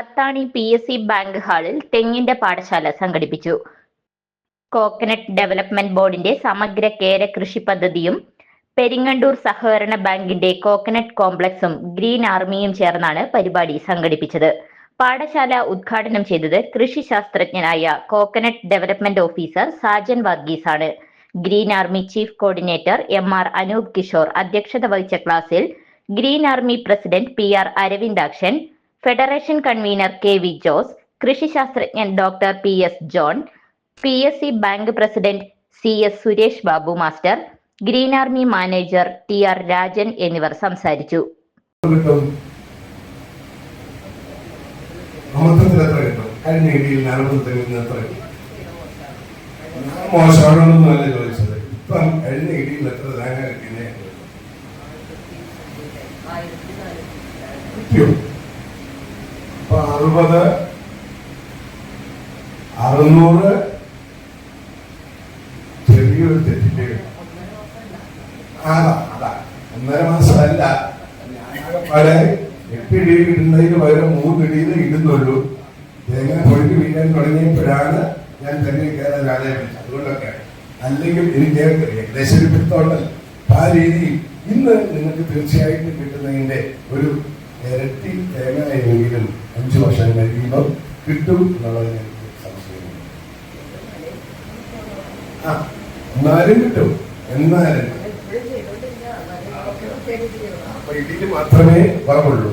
Athani P S C bank ഹാളിൽ തെങ്ങിന്റെ പാഠശാല സംഘടിപ്പിച്ചു. കോക്കനട്ട് ഡെവലപ്മെന്റ് ബോർഡിന്റെ സമഗ്ര കേര കൃഷി പദ്ധതിയും പെരിങ്ങണ്ടൂർ സഹകരണ ബാങ്കിന്റെ കോക്കനട്ട് കോംപ്ലക്സും ഗ്രീൻ ആർമിയും ചേർന്നാണ് പരിപാടി സംഘടിപ്പിച്ചത്. പാഠശാല ഉദ്ഘാടനം ചെയ്തത് കൃഷി ശാസ്ത്രജ്ഞനായ coconut development officer Sajan Varghese ആണ് green army chief coordinator M R Anoop Kishore അധ്യക്ഷത വഹിച്ച ക്ലാസ്സിൽ green army president P R Aravindakshan federation convener K V Jose കൃഷിശാസ്ത്രജ്ഞൻ doctor P S John P S C bank president C S Suresh Babu master green army manager T R Rajan എന്നിവർ സംസാരിച്ചു. അല്ല ചോദിച്ചത് ഇപ്പം കഴിഞ്ഞ ഇടിയിൽ എത്ര തേങ്ങ കിട്ടിയോ അറുപത് അറുന്നൂറ് ചെറിയൊരു തെറ്റിന്റെ അതാ അതാ. ഒന്നര മാസമല്ല. ഇടുന്നതിന് പകരം മൂന്ന് ഇടിയിൽ ഇടുന്നുള്ളൂ. തേങ്ങ പൊഴിഞ്ഞ് വീഴാൻ തുടങ്ങിയപ്പോഴാണ് ഞാൻ തെങ്ങിൽ കയറാൻ ആളെ വിളിച്ചത്. അതുകൊണ്ടൊക്കെ അല്ലെങ്കിൽ എനിക്ക് ഏകദേശം ഒരു ആ രീതിയിൽ ഇന്ന് നിങ്ങൾക്ക് തീർച്ചയായിട്ടും കിട്ടുന്നതിന്റെ ഒരു ഇരട്ടി തേങ്ങ എങ്കിലും അഞ്ചു വർഷം കഴിയുമ്പോൾ കിട്ടും എന്നുള്ളതിന് എനിക്ക് സംശയമില്ല ആ എന്നാലും കിട്ടും. എന്നാലും. അപ്പൊ ഇതിന് മാത്രമേ കുറവുള്ളൂ